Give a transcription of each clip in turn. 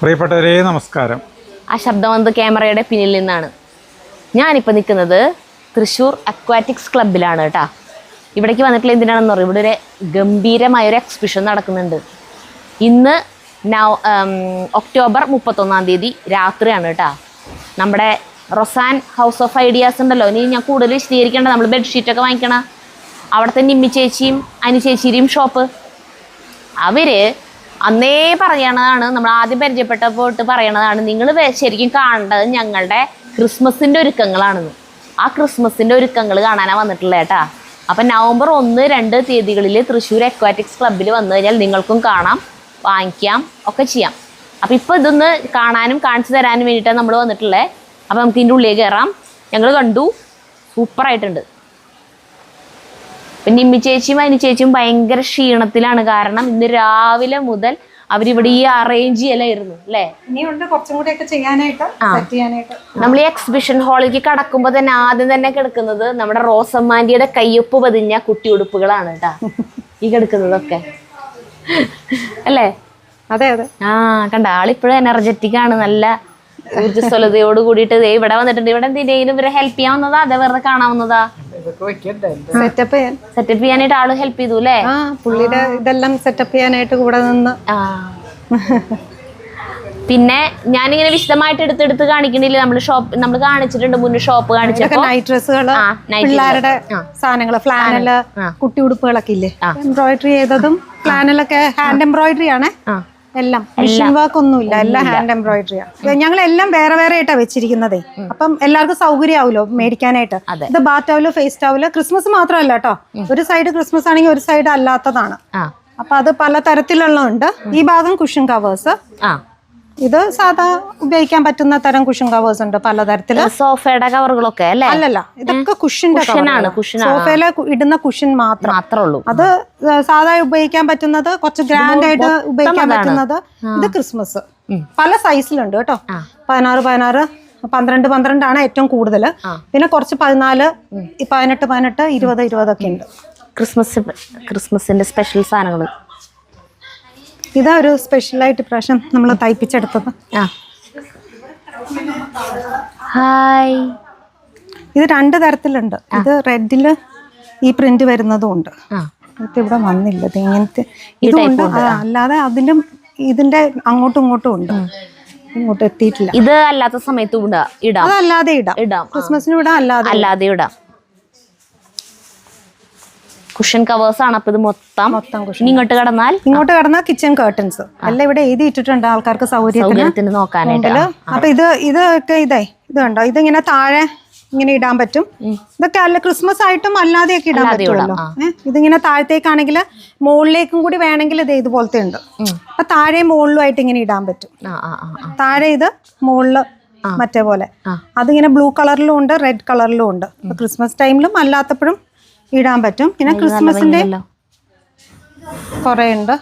പ്രിയപ്പെട്ടവരെ നമസ്കാരം. ആ ശബ്ദം ക്യാമറയുടെ പിന്നിൽ നിന്നാണ്. ഞാനിപ്പോൾ നിൽക്കുന്നത് തൃശ്ശൂർ അക്വാറ്റിക്സ് ക്ലബിലാണ് കേട്ടോ. ഇവിടേക്ക് വന്നിട്ടുള്ള എന്തിനാണെന്ന് പറയും ഇവിടെ ഒരു ഗംഭീരമായ ഒരു എക്സിബിഷൻ നടക്കുന്നുണ്ട്. ഇന്ന് നവ ഒക്ടോബർ മുപ്പത്തൊന്നാം തീയതി രാത്രിയാണ് കേട്ടോ. നമ്മുടെ റൊസാൻ ഹൗസ് ഓഫ് ഐഡിയാസ് ഉണ്ടല്ലോ. ഇനി ഞാൻ കൂടുതൽ വിശദീകരിക്കേണ്ട നമ്മൾ ബെഡ്ഷീറ്റൊക്കെ വാങ്ങിക്കണം. അവിടുത്തെ നിമ്മി ചേച്ചിയും അനി ഷോപ്പ് അവർ അന്നേ പറയണതാണ് നമ്മൾ ആദ്യം പരിചയപ്പെട്ടപ്പോട്ട് പറയണതാണ് നിങ്ങൾ ശരിക്കും കാണേണ്ടത് ഞങ്ങളുടെ ക്രിസ്മസിന്റെ ഒരുക്കങ്ങളാണെന്ന്. ആ ക്രിസ്മസിന്റെ ഒരുക്കങ്ങൾ കാണാനാണ് വന്നിട്ടുള്ളത് കേട്ടാ അപ്പം നവംബർ ഒന്ന് രണ്ട് തീയതികളിൽ തൃശ്ശൂർ അക്വാറ്റിക്സ് ക്ലബ്ബിൽ വന്നു കഴിഞ്ഞാൽ നിങ്ങൾക്കും കാണാം വാങ്ങിക്കാം ഒക്കെ ചെയ്യാം. അപ്പോൾ ഇപ്പോൾ ഇതൊന്ന് കാണാനും കാണിച്ചു തരാനും വേണ്ടിയിട്ടാണ് നമ്മൾ വന്നിട്ടുള്ളത് അപ്പോൾ നമുക്ക് ഇതിന്റെ ഉള്ളിൽ കയറാം ഞങ്ങൾ കണ്ടു. സൂപ്പറായിട്ടുണ്ട്. പിന്നെ ഇമ്മി ചേച്ചിയും അതിന് ചേച്ചിയും ഭയങ്കര ക്ഷീണത്തിലാണ്. കാരണം ഇന്ന് രാവിലെ മുതൽ അവരിവിടെ ഈ അറേഞ്ച് ചെയ്യലായിരുന്നു അല്ലേ? ഇനിയുണ്ട് കുറച്ചും കൂടി ഒക്കെ ചെയ്യാനായിട്ട്. നമ്മൾ ഈ എക്സിബിഷൻ ഹാളിലേക്ക് കടക്കുമ്പോൾ തന്നെ ആദ്യം തന്നെ കിടക്കുന്നത് നമ്മുടെ റോസമ്മാൻഡിയുടെ കയ്യൊപ്പ് പതിഞ്ഞ കുട്ടി ഉടുപ്പുകളാണ് കേട്ടാ ഈ കിടക്കുന്നതൊക്കെ. അല്ലേ? അതെ അതെ. ആ കണ്ട? ആളിപ്പോഴും എനർജറ്റിക് ആണ്. നല്ല ഊർജസ്വലതയോട് കൂടിയിട്ട് ദേ ഇവിടെ വന്നിട്ടുണ്ട്. ഇവിടെ എന്തിനേലും ഇവരെ ഹെൽപ്പ് ചെയ്യാവുന്നതാ? അതെ വെറുതെ കാണാവുന്നതാ? സെറ്റപ്പ് ചെയ്യാൻ. സെറ്റപ്പ് ചെയ്യാനായിട്ട് ആൾ ഹെൽപ്പ് ചെയ്തു അല്ലേ ആ പുള്ളിയുടെ ഇതെല്ലാം സെറ്റപ്പ് ചെയ്യാനായിട്ട് കൂടെ നിന്ന്. പിന്നെ ഞാനിങ്ങനെ വിശദമായിട്ട് എടുത്തെടുത്ത് കാണിക്കണില്ല? നമ്മൾ ഷോപ്പ് നമ്മൾ കാണിച്ചിട്ടുണ്ട് മുന്നേ ഷോപ്പ് കാണിച്ചിട്ട് നൈറ്റ് night പിള്ളേരുടെ സാധനങ്ങൾ ഫ്ലാനൽ കുട്ടി ഉടുപ്പുകളൊക്കെ ഇല്ലേ? എംബ്രോയിഡറി ചെയ്തതും ഫ്ലാനലൊക്കെ ഹാൻഡ് എംബ്രോയിഡറി ആണ്. ആ. എല്ലാം. മെഷീൻ വർക്ക് ഒന്നുമില്ല. എല്ലാം ഹാൻഡ് എംബ്രോയിഡറി ആണ് ഞങ്ങൾ എല്ലാം വേറെ വേറെ ആയിട്ടാ വെച്ചിരിക്കുന്നതേ. അപ്പം എല്ലാവർക്കും സൗകര്യമാവുമല്ലോ മേടിക്കാനായിട്ട്? ഇത് bath towel face towel Christmas മാത്രമല്ല കേട്ടോ. ഒരു സൈഡ് ക്രിസ്മസ് ആണെങ്കിൽ ഒരു സൈഡ് അല്ലാത്തതാണ്. അപ്പൊ അത് പല തരത്തിലുള്ളതുണ്ട് ഈ ഭാഗം കുഷൻ കവേഴ്സ് ഇത് സാധാ ഉപയോഗിക്കാൻ പറ്റുന്ന തരം കുഷൻ കവേഴ്സ് ഉണ്ട് പലതരത്തിൽ. സോഫയുടെ കവറുകളൊക്കെ അല്ലേ? അല്ലല്ല ഇതൊക്കെ കുഷിന്റെ കുഷനാണ്. സോഫയിൽ ഇടുന്ന കുഷൻ മാത്രം. മാത്രമേ ഉള്ളൂ അത് സാധാ ഉപയോഗിക്കാൻ പറ്റുന്നത് കുറച്ച് ഗ്രാൻഡ് ആയിട്ട് ഉപയോഗിക്കാൻ പറ്റുന്നത് ഇത് ക്രിസ്മസ്. പല സൈസിലുണ്ട് കേട്ടോ. പതിനാറ് പതിനാറ് പന്ത്രണ്ട് പന്ത്രണ്ടാണ് ഏറ്റവും കൂടുതൽ പിന്നെ കുറച്ച് പതിനാല് പതിനെട്ട് പതിനെട്ട് ഇരുപത് ഇരുപതൊക്കെ ഉണ്ട്. ക്രിസ്മസ് ക്രിസ്മസിന്റെ സ്പെഷ്യൽ സാധനങ്ങൾ ഇതാ ഒരു സ്പെഷ്യലായിട്ട് പ്രാവശ്യം നമ്മൾ തയ്പ്പിച്ചെടുത്തത്. ആ. ഹായ് ഇത് രണ്ട് തരത്തിലുണ്ട്. ഇത് റെഡിൽ ഈ പ്രിന്റ് വരുന്നതും ഉണ്ട് ഇത് ഇവിടെ വന്നില്ല. ഇത് ഇങ്ങനത്തെ ഇതുണ്ട്. അല്ലാതെ അതിലും ഇതിന്റെ അങ്ങോട്ടും ഇങ്ങോട്ടും ഉണ്ട്. ഇങ്ങോട്ട് എത്തിയിട്ടില്ല. ഇത് അല്ലാത്ത സമയത്തും ഇടാ ഇടാം. അതല്ലാതെ ഇടാം. ഇടാം. ക്രിസ്മസിന് ഇവിടെ അല്ലാതെ അല്ലാതെ ഇടാം. കുഷൻ കവേഴ്സ് ആണ്. അപ്പൊ ഇത് മൊത്തം മൊത്തം ഇങ്ങോട്ട് കടന്നാൽ ഇങ്ങോട്ട് കടന്നാൽ കിച്ചൺ കേർട്ടൻസ് എല്ലാം ഇവിടെ എഴുതി ഇട്ടിട്ടുണ്ട് ആൾക്കാർക്ക് സൗകര്യത്തിന്. സൗകര്യത്തിന് നോക്കാനായിട്ട്. അപ്പൊ ഇത് ഇതൊക്കെ ഇതേ ഇത് കണ്ടോ? ഇതിങ്ങനെ താഴെ ഇങ്ങനെ ഇടാൻ പറ്റും. ഇതൊക്കെ അല്ല ക്രിസ്മസ് ആയിട്ടും അല്ലാതെയൊക്കെ ഇടാൻ അല്ലാതെ ഇടാം, പറ്റുമല്ലോ ഏഹ് ഇതിങ്ങനെ താഴത്തേക്കാണെങ്കിൽ മുകളിലേക്കും കൂടി വേണമെങ്കിൽ ഇത് ഇതുപോലത്തെ ഉണ്ട്. അപ്പൊ താഴെ മുകളിലും ആയിട്ട് ഇങ്ങനെ ഇടാൻ പറ്റും. ആ ആ ആ ആ. താഴെ ഇത് മുകളിൽ മറ്റേ പോലെ അതിങ്ങനെ ബ്ലൂ കളറിലും ഉണ്ട് റെഡ് കളറിലും ഉണ്ട്. ക്രിസ്മസ് ടൈമിലും അല്ലാത്തപ്പോഴും ഇടാൻ പറ്റും. പിന്നെ ക്രിസ്മസിന്റെ കൊറേ ഉണ്ട്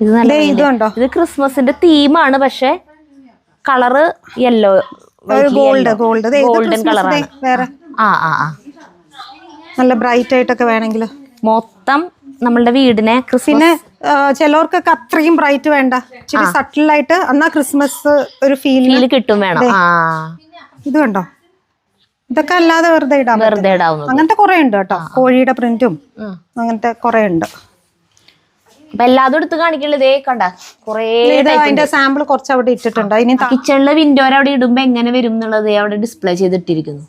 ഇത് നല്ല ദേ ഇത് ക്രിസ്മസിന്റെ തീമാണ് പക്ഷെ colour yellow gold gold golden കളറാണ് വേറെ. ആ ആ ആ. നല്ല ബ്രൈറ്റ് ആയിട്ടൊക്കെ വേണമെങ്കിൽ മൊത്തം നമ്മളുടെ വീടിനെ പിന്നെ ചിലവർക്കൊക്കെ അത്രയും ബ്രൈറ്റ് വേണ്ട. ഇച്ചിരി സട്ടിലായിട്ട് എന്നാ ക്രിസ്മസ് ഒരു ഫീൽ കിട്ടും വേണം. ഇത് കണ്ടോ? ഇതൊക്കെ അല്ലാതെ വെറുതെ ഇടാം വെറുതെ ഇടാവുന്നത്. അങ്ങനത്തെ കുറെ ഉണ്ട് കേട്ടോ. കോഴിയുടെ പ്രിന്റും. അങ്ങനത്തെ കുറെ ഉണ്ട്. അപ്പൊ എല്ലാതും എടുത്ത് കാണിക്കണില്ല ഇതേ കണ്ട. കൊറേ അതിന്റെ സാമ്പിൾ കുറച്ച് അവിടെ ഇട്ടിട്ടുണ്ട്. ഇനി കിച്ചണിലെ വിൻഡോർ അവിടെ ഇടുമ്പോ എങ്ങനെ വരും എന്നുള്ളത് അവിടെ ഡിസ്പ്ലേ ചെയ്തിട്ടിരിക്കുന്നു.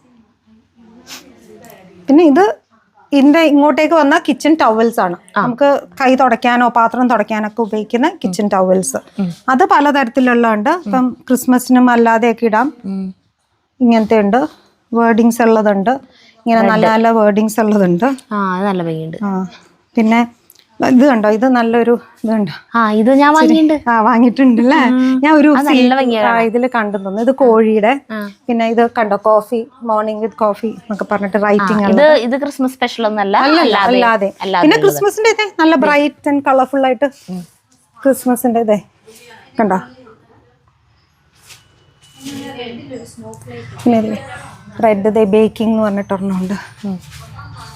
പിന്നെ ഇത് ഇതിന്റെ ഇങ്ങോട്ടേക്ക് വന്ന കിച്ചൺ ടവൽസ് ആണ്. നമുക്ക് കൈ തുടയ്ക്കാനോ പാത്രം തുടയ്ക്കാനൊക്കെ ഉപയോഗിക്കുന്ന കിച്ചൺ ടവൽസ് അത് പലതരത്തിലുള്ള ഉണ്ട്. ഇപ്പം ക്രിസ്മസിനും അല്ലാതെയൊക്കെ ഇടാം. ഇങ്ങനത്തെ ഉണ്ട്. വേർഡിങ്സ് ഉള്ളതുണ്ട്. ഇങ്ങനെ നല്ല നല്ല വേർഡിങ്സ് ഉള്ളതുണ്ട്. ആ അത് നല്ല ഭംഗിയുണ്ട്. ആ പിന്നെ ഇത് കണ്ടോ? ഇത് നല്ലൊരു ഇതുണ്ട്. ആ ഇത് ഞാൻ വാങ്ങിയിട്ടുണ്ട്. ആ വാങ്ങിയിട്ടുണ്ടല്ലേ? ഞാൻ ഒരു ഇതിൽ കണ്ടു തന്നു ഇത് കോഴിയുടെ. പിന്നെ ഇത് കണ്ടോ? കോഫി മോർണിംഗ് വിത്ത് കോഫി എന്നൊക്കെ പറഞ്ഞിട്ട് റൈറ്റിംഗ് ഇത് ഇത് ക്രിസ്മസ് സ്പെഷ്യൽ ഒന്നല്ല അല്ലാതെ പിന്നെ ക്രിസ്മസിന്റെ ഇതേ നല്ല ബ്രൈറ്റ് ആൻഡ് കളർഫുൾ ആയിട്ട് ക്രിസ്മസിന്റെ ഇതേ. കണ്ടോ? പിന്നെ റെഡ് ദേ ബേക്കിംഗ് എന്ന് പറഞ്ഞിട്ട് ഒരെണ്ണമുണ്ട്.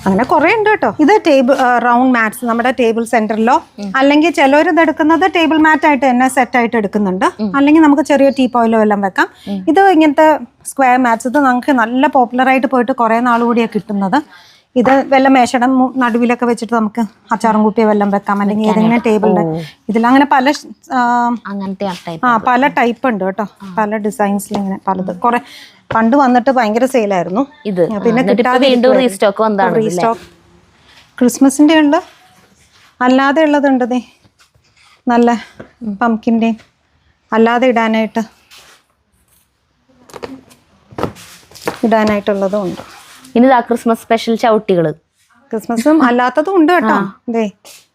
അങ്ങനെ കുറെ ഉണ്ട് കേട്ടോ. ഇത് ടേബിൾ റൗണ്ട് മാറ്റ്സ് നമ്മുടെ ടേബിൾ സെന്ററിലോ അല്ലെങ്കിൽ ചിലവർ ഇത് എടുക്കുന്നത് ടേബിൾ മാറ്റ് ആയിട്ട് തന്നെ സെറ്റ് ആയിട്ട് എടുക്കുന്നുണ്ട്. അല്ലെങ്കിൽ നമുക്ക് ചെറിയ ടീ പോയിലോ എല്ലാം വെക്കാം. ഇത് ഇങ്ങനത്തെ സ്ക്വയർ മാറ്റ്സ് ഇത് നമുക്ക് നല്ല പോപ്പുലർ ആയിട്ട് പോയിട്ട് കുറേ നാൾ കൂടിയാണ് കിട്ടുന്നത്. ഇത് വല്ല മേശയുടെ നടുവിലൊക്കെ വെച്ചിട്ട് നമുക്ക് അച്ചാറും കുപ്പിയ വെല്ലം വെക്കാം. അല്ലെങ്കിൽ ഏതെങ്കിലും ടേബിളിന്റെ ഇതിൽ അങ്ങനെ പല അങ്ങനത്തെ ആ പല ടൈപ്പ് ഉണ്ട് കേട്ടോ. പല ഡിസൈൻസിൽ ഇങ്ങനെ പലത്. കുറെ പണ്ട് വന്നിട്ട് ഭയങ്കര സെയിലായിരുന്നു ഇത്. പിന്നെ വീണ്ടും റീസ്റ്റോക്ക് വന്നതാണ് റീസ്റ്റോക്ക് ക്രിസ്മസിന്റെ ഉണ്ട് അല്ലാതെ ഉള്ളതുണ്ട് നല്ല പംകിന്റെയും അല്ലാതെ ഇടാനായിട്ട് ഇടാനായിട്ടുള്ളതും ഉണ്ട്. ഇനി ഇതാ ക്രിസ്മസ് സ്പെഷ്യൽ ചവിട്ടികൾ. ക്രിസ്മസും അല്ലാത്തതും ഉണ്ട് കേട്ടോ. ദേ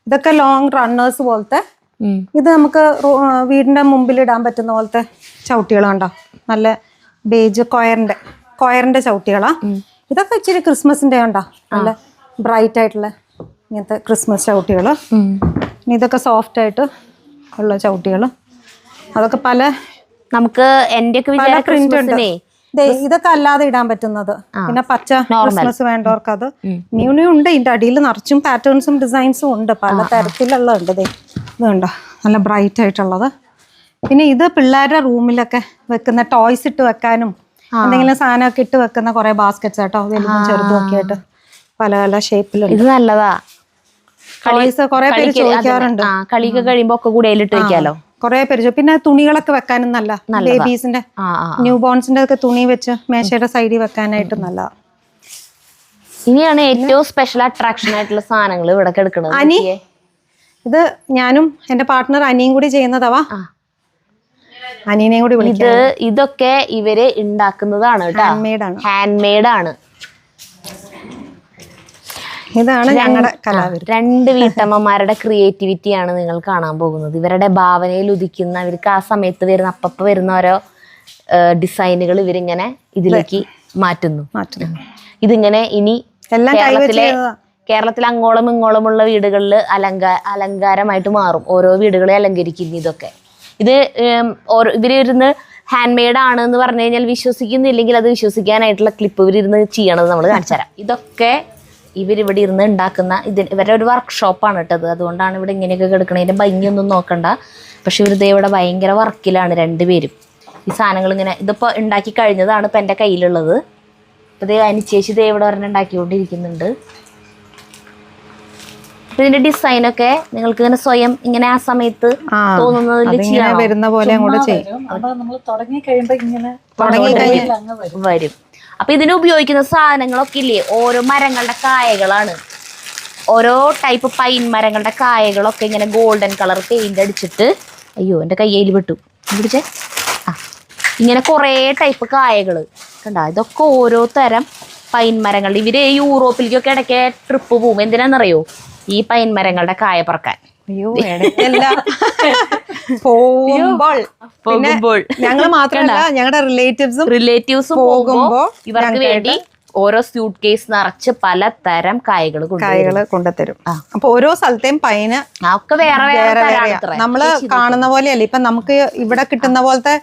ഇതൊക്കെ ലോങ് റണ്ണേഴ്സ് പോലത്തെ. ഇത് നമുക്ക് വീടിന്റെ മുമ്പിൽ ഇടാൻ പറ്റുന്ന പോലത്തെ ചവിട്ടികളുണ്ടോ നല്ല ബേജ് കൊയറിന്റെ കൊയറിന്റെ ചവിട്ടികളാ. ഇതൊക്കെ ഇച്ചിരി ക്രിസ്മസിന്റെ ഉണ്ടോ നല്ല ബ്രൈറ്റ് ആയിട്ടുള്ള ഇങ്ങനത്തെ ക്രിസ്മസ് ചവിട്ടികൾ ഇതൊക്കെ സോഫ്റ്റ് ആയിട്ട് ഉള്ള ചവിട്ടികൾ അതൊക്കെ പല നമുക്ക് പ്രിന്റ് ഉണ്ട്. ഇതൊക്കെ അല്ലാതെ ഇടാൻ പറ്റുന്നത്. പിന്നെ പച്ച ക്രിസ്മസ് വേണ്ടവർക്ക് അത് ന്യൂ ന്യൂ ഉണ്ട്. ഇതിന്റെ അടിയിൽ നിറച്ചും പാറ്റേൺസും ഡിസൈൻസും ഉണ്ട്. പല തരത്തിലുള്ള ഉണ്ട് ഇത് കണ്ടോ? നല്ല ബ്രൈറ്റ് ആയിട്ടുള്ളത്. പിന്നെ ഇത് പിള്ളേരുടെ റൂമിലൊക്കെ വെക്കുന്ന ടോയ്സ് ഇട്ട് വെക്കാനും എന്തെങ്കിലും സാധനമൊക്കെ ഇട്ട് വെക്കുന്ന കുറെ ബാസ്ക്കറ്റ്സ് കേട്ടോ വലുതും ചെറുതും ഒക്കെ ആയിട്ട് പല പല ഷേപ്പിലുണ്ട് ഇത് നല്ലതാ. ടോയ്സ് കുറെ പേര് ചോദിക്കാറുണ്ട്. ആ കളിയൊക്കെ കഴിയുമ്പോ ഒക്കെ കൂടെ ഇട്ട് വെക്കാലോ? കുറെ പേര് പിന്നെ തുണികളൊക്കെ വെക്കാനും നല്ല. ബേബീസിന്റെ ന്യൂ ബോൺസിന്റെ ഒക്കെ തുണി വെച്ച് മേശയുടെ സൈഡിൽ വെക്കാനായിട്ട് നല്ല ഇനിയാണ് ഏറ്റവും സ്പെഷ്യൽ അട്രാക്ഷൻ ആയിട്ടുള്ള സാധനങ്ങൾ ഇവിടെ എടുക്കണത് അനി? ഇത് ഞാനും എന്റെ പാർട്ട്ണർ അനിയും കൂടി ചെയ്യുന്നതവാ ആ. അനീനെയും കൂടി ഇത് ഇതൊക്കെ ഇവർ ഉണ്ടാക്കുന്നതാണ് കേട്ടോ. ഹാൻഡ് ആണ്. ഹാൻഡ് മെയ്ഡ് ആണ്. ഇതാണ് ഞങ്ങളുടെ കലാവിരുദ്ധ രണ്ട് വീട്ടമ്മമാരുടെ ക്രിയേറ്റിവിറ്റിയാണ് നിങ്ങൾ കാണാൻ പോകുന്നത്. ഇവരുടെ ഭാവനയിൽ ഉദിക്കുന്ന ഇവർക്ക് ആ സമയത്ത് വരുന്ന അപ്പപ്പ വരുന്ന ഓരോ ഡിസൈനുകൾ ഇവരിങ്ങനെ ഇതിലേക്ക് മാറ്റുന്നു. മാറ്റുന്നു. ഇതിങ്ങനെ ഇനി കേരളത്തിലെ കേരളത്തിൽ അങ്ങോളം ഇങ്ങോളമുള്ള വീടുകളിൽ അലങ്കാ അലങ്കാരമായിട്ട് മാറും. ഓരോ വീടുകളെ അലങ്കരിക്കുന്നു ഇതൊക്കെ. ഇത് ഇവരിരുന്ന് ഹാൻഡ് മെയ്ഡ് ആണ് എന്ന് പറഞ്ഞു കഴിഞ്ഞാൽ വിശ്വസിക്കുന്നില്ലെങ്കിൽ അത് വിശ്വസിക്കാനായിട്ടുള്ള ക്ലിപ്പ് ഇവരിരുന്ന് ചെയ്യണത് നമ്മൾ കാണിച്ചു തരാം ഇതൊക്കെ ഇവരിവിടെ ഇരുന്ന് ഉണ്ടാക്കുന്ന ഇത് ഇവരുടെ ഒരു വർക്ക്ഷോപ്പാണ് കേട്ടത് അതുകൊണ്ടാണ് ഇവിടെ ഇങ്ങനെയൊക്കെ കിടക്കണതിന്റെ ഭംഗിയൊന്നും നോക്കണ്ട. പക്ഷെ ഇവർ ദേ ഇവിടെ ഭയങ്കര വർക്കിലാണ് രണ്ടുപേരും. ഈ സാധനങ്ങൾ ഇങ്ങനെ ഇതിപ്പോൾ ഉണ്ടാക്കി കഴിഞ്ഞതാണ് ഇപ്പം എന്റെ കയ്യിലുള്ളത്. ഇപ്പം ദേ അനിച്ചേച്ചി ദേ ഇവിടെ ഒരെണ്ണം ഉണ്ടാക്കിക്കൊണ്ടിരിക്കുന്നുണ്ട്. അപ്പൊ ഡിസൈൻ ഒക്കെ നിങ്ങൾക്ക് ഇങ്ങനെ സ്വയം ഇങ്ങനെ ആ സമയത്ത് തോന്നുന്നതിൽ ചെയ്യാം വരുന്ന പോലെ അങ്ങോട്ട് ചെയ്യും. തുടങ്ങി കഴിയുമ്പോ ഇങ്ങനെ വരും. അപ്പൊ ഇതിന് ഉപയോഗിക്കുന്ന സാധനങ്ങളൊക്കെ ഇല്ലേ? ഓരോ മരങ്ങളുടെ കായകളാണ്. ഓരോ ടൈപ്പ് പൈൻ മരങ്ങളുടെ കായകളൊക്കെ ഇങ്ങനെ ഗോൾഡൻ കളർ പെയിന്റ് അടിച്ചിട്ട് അയ്യോ എന്റെ കയ്യിൽ വിട്ടു പിടിച്ചേ. ആ ഇങ്ങനെ കുറേ ടൈപ്പ് കായകൾ കണ്ട ഇതൊക്കെ ഓരോ തരം പൈൻ മരങ്ങൾ. ഇവർ യൂറോപ്പിലേക്കൊക്കെ ഇടയ്ക്ക് ട്രിപ്പ് പോകും എന്തിനാണെന്നറിയോ ഈ പൈൻ മരങ്ങളുടെ കായ പറക്കാൻ. അയ്യോ പോകുമ്പോൾ. പോകുമ്പോൾ. ഞങ്ങൾ മാത്രമല്ല ഞങ്ങളുടെ റിലേറ്റീവ്സും റിലേറ്റീവ്സും പോകുമ്പോ പോകുമ്പോ ഇവർക്ക് വേണ്ടി ഓരോ സ്യൂട്ട് കേസ് നിറച്ച് പലതരം കായകൾ കായകൾ കായകൾ കൊണ്ടുതരും. അപ്പൊ ഓരോ സ്ഥലത്തെയും പൈന് ഒക്കെ വേറെ വേറെ. നമ്മൾ കാണുന്ന പോലെയല്ല. ഇപ്പൊ നമുക്ക് ഇവിടെ കിട്ടുന്ന പോലത്തെ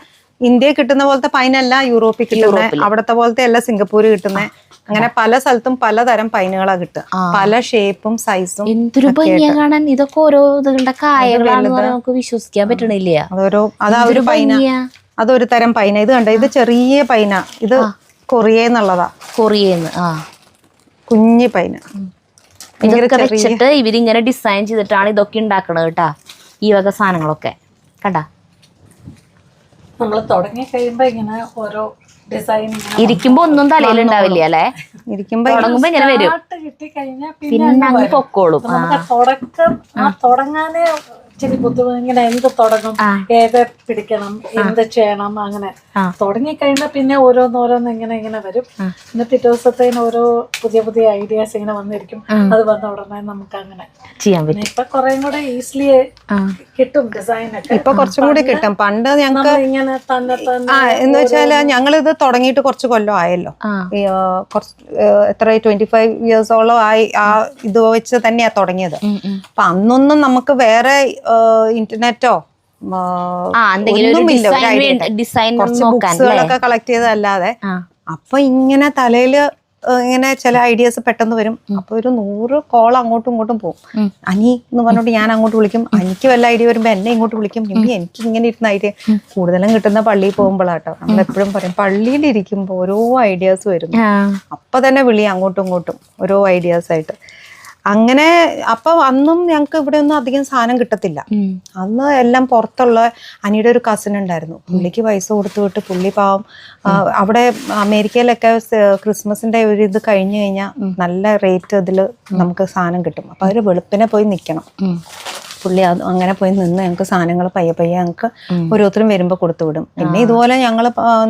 ഇന്ത്യയിൽ കിട്ടുന്ന പോലത്തെ പൈനല്ല യൂറോപ്പിൽ കിട്ടുന്നത് അവിടത്തെ പോലത്തെ അല്ല സിംഗപ്പൂര് കിട്ടുന്നത് അങ്ങനെ പല സ്ഥലത്തും പലതരം പൈനുകളാ കിട്ടുക. പല ഷേപ്പും സൈസും എന്തൊരു ഭംഗിയാ കാണാൻ. ഇതൊക്കെ ഓരോ ഇതുകളുടെ കായകളാണെന്ന് നമുക്ക് വിശ്വസിക്കാൻ പറ്റണില്ല. അതൊരു അതാ ഒരു പൈന. അതൊരു തരം പൈന. ഇത് കണ്ട? ഇത് ചെറിയ പൈന. ഇത് കൊറിയെന്നുള്ളതാ കൊറിയെന്ന്. ആ. കുഞ്ഞി പൈന. ഇതൊക്കെ വെച്ചിട്ട് ഇവരിങ്ങനെ ഡിസൈൻ ചെയ്തിട്ടാണ് ഇതൊക്കെ ഉണ്ടാക്കണത് കേട്ടാ. ഈ വക സാധനങ്ങളൊക്കെ. കണ്ടാ? നമ്മൾ തുടങ്ങി കഴിയുമ്പോ ഇങ്ങനെ ഓരോ ഇരിക്കുമ്പോ ഒന്നും തലയിൽ ഉണ്ടാവില്ല അല്ലേ? ഇരിക്കുമ്പോ തുടങ്ങുമ്പോ ഇങ്ങനെ വരും. പിന്നെ അങ്ങ് പൊക്കോളും. തുടക്കം തുടങ്ങാനേ ഇച്ചിരി ബുദ്ധിമുട്ട് ഇങ്ങനെ എന്ത് തുടങ്ങും. ഏത് പിടിക്കണം? എന്ത് ചെയ്യണം? അങ്ങനെ. തുടങ്ങി കഴിഞ്ഞാൽ പിന്നെ ഓരോന്നോരോന്ന് ഇങ്ങനെ ഇങ്ങനെ വരും. പിന്നെ പിറ്റേ ദിവസത്തേന് ഓരോ പുതിയ പുതിയ ഐഡിയാസ് ഇങ്ങനെ വന്നിരിക്കും. അത് വന്ന ഉടനെ നമുക്ക് അങ്ങനെ ചെയ്യാൻ പറ്റും. ഇപ്പൊ കുറേ കൂടെ ഈസിലി കിട്ടും ഡിസൈൻ ഒക്കെ. ഇപ്പൊ കുറച്ചും കൂടി കിട്ടും. പണ്ട് ഞങ്ങൾക്ക് ഇങ്ങനെ തന്നെ തന്നെ എന്ന് വെച്ചാൽ ഞങ്ങൾ ഇത് തുടങ്ങിയിട്ട് കുറച്ച് കൊല്ലം ആയല്ലോ. കുറച്ച് എത്ര ട്വന്റി ഫൈവ് ഇയേഴ്സോളം ആയി ആ ഇത് വെച്ച് തന്നെയാ തുടങ്ങിയത്. അപ്പൊ അന്നൊന്നും നമുക്ക് വേറെ ഇന്റർനെറ്റോ ബുക്സുകളൊക്കെ കളക്ട് ചെയ്തല്ലാതെ അപ്പൊ ഇങ്ങനെ തലയിൽ ഇങ്ങനെ ചില ഐഡിയാസ് പെട്ടെന്ന് വരും. അപ്പൊ ഒരു നൂറ് കോൾ അങ്ങോട്ടും ഇങ്ങോട്ടും പോകും അനി എന്ന് പറഞ്ഞിട്ട് ഞാൻ അങ്ങോട്ട് വിളിക്കും. അനിക്ക് വല്ല ഐഡിയ വരുമ്പോ എന്നെ ഇങ്ങോട്ട് വിളിക്കും. ഇനി എനിക്ക് ഇങ്ങനെ ഇരുന്ന ഐഡിയ കൂടുതലും കിട്ടുന്ന പള്ളിയിൽ പോകുമ്പോഴാട്ടോ നമ്മൾ എപ്പോഴും പറയും പള്ളിയിൽ ഇരിക്കുമ്പോൾ ഓരോ ഐഡിയാസ് വരുന്നു. അപ്പൊ തന്നെ വിളി അങ്ങോട്ടും ഇങ്ങോട്ടും ഓരോ ഐഡിയാസ് ആയിട്ട്. അങ്ങനെ അപ്പൊ അന്നും ഞങ്ങൾക്ക് ഇവിടെ ഒന്നും അധികം സാധനം കിട്ടത്തില്ല. അന്ന് എല്ലാം പുറത്തുള്ള അനിയുടെ ഒരു കസിൻ ഉണ്ടായിരുന്നു. പുള്ളിക്ക് പൈസ കൊടുത്തു വിട്ട് പുള്ളി പാവം അവിടെ അമേരിക്കയിലൊക്കെ ക്രിസ്മസിന്റെ ഒരു ഇത് കഴിഞ്ഞു കഴിഞ്ഞാൽ നല്ല റേറ്റ് ഇതിൽ നമുക്ക് സാധനം കിട്ടും. അപ്പൊ അവർ വെളുപ്പിനെ പോയി നിൽക്കണം. പുള്ളി അത് അങ്ങനെ പോയി നിന്ന് ഞങ്ങൾക്ക് സാധനങ്ങൾ പയ്യെ പയ്യെ ഞങ്ങൾക്ക് ഓരോരുത്തരും വരുമ്പോൾ കൊടുത്തു വിടും. പിന്നെ ഇതുപോലെ ഞങ്ങൾ